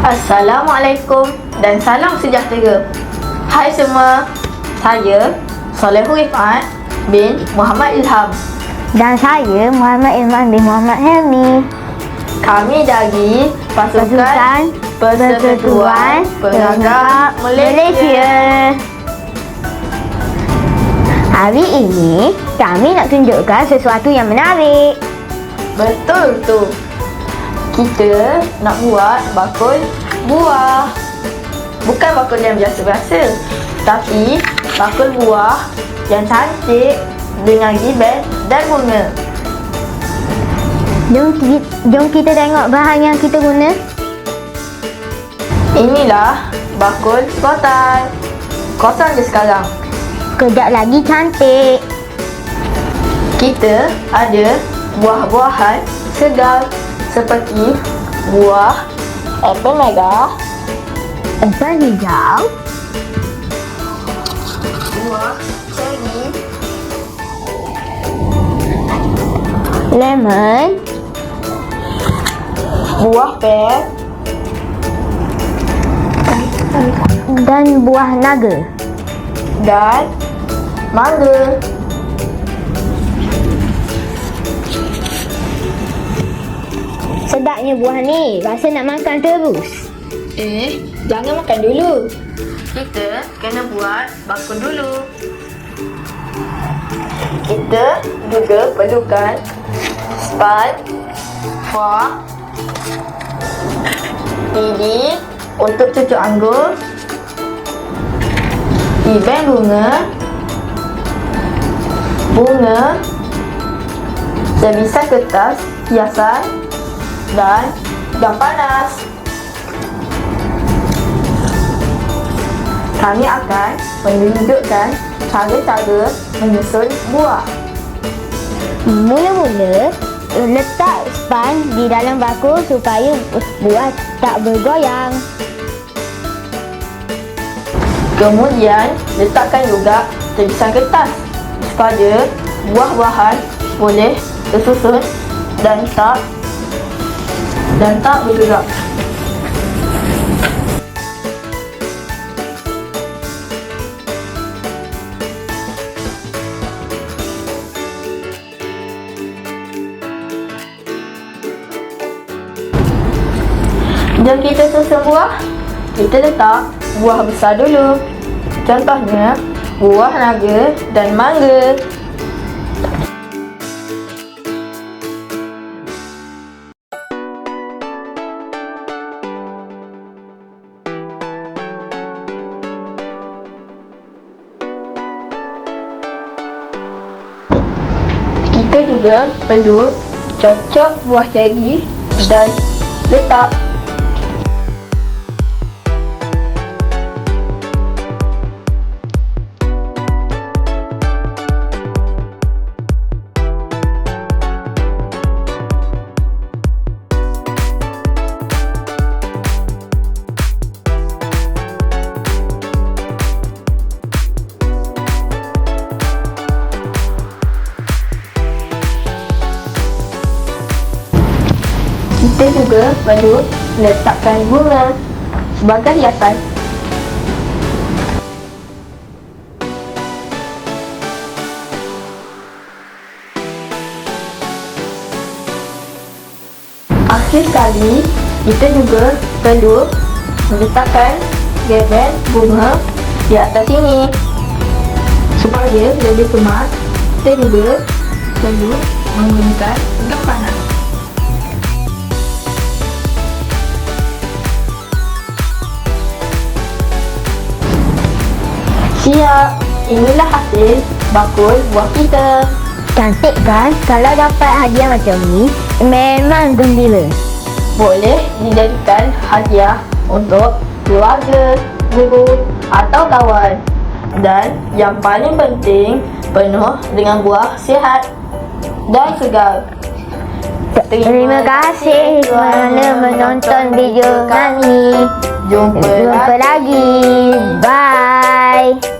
Assalamualaikum dan salam sejahtera. Hai semua, saya Solehul Ifat bin Muhammad Ilham. Dan saya Muhammad Ilman bin Muhammad Helmi. Kami dari Pasukan Pasukan Persekutuan Penganggap Malaysia. Hari ini kami nak tunjukkan sesuatu yang menarik. Betul tu. Kita nak buat bakul buah. Bukan bakul yang biasa-biasa. Tapi bakul buah yang cantik dengan giben dan bunga. Jom, jom kita tengok bahan yang kita guna. Inilah bakul kotan. Kotan je sekarang. Kejap lagi cantik. Kita ada buah-buahan segar seperti buah apple merah, Apple hijau, buah cherry, lemon, buah pear, dan buah naga. dan mangga. Sedapnya buah ni. Rasa nak makan terus. Eh, jangan makan dulu. Kita kena buat bakul dulu. Kita juga perlukan span, kuah, lidi untuk cucuk anggur, iben bunga, bunga, sebisa kertas hiasan dan gas panas. Kami akan menunjukkan cara-cara menyusun buah. Mula-mula, letak span di dalam bakul supaya buah tak bergoyang. Kemudian, letakkan juga tepisan kertas supaya buah-buahan boleh tersusun dan tak dan tak bergerak. Jom kita susun buah. Kita letak buah besar dulu. Contohnya, buah naga dan mangga. Kita juga perlu cocok buah cherry dan letak Kita juga perlu letakkan bunga sebagai hiasan. Akhir sekali, kita juga perlu meletakkan geben bunga di atas sini. Supaya lebih kemas, kita juga perlu menggunakan gas Siap, inilah hasil bakul buah kita. Cantik kan? Kalau dapat hadiah macam ni, memang gembira. Boleh dijadikan hadiah untuk keluarga, guru atau kawan. Dan yang paling penting, penuh dengan buah sihat dan segar. Terima kasih kerana menonton video kami. Jumpa, Jumpa lagi. Bye.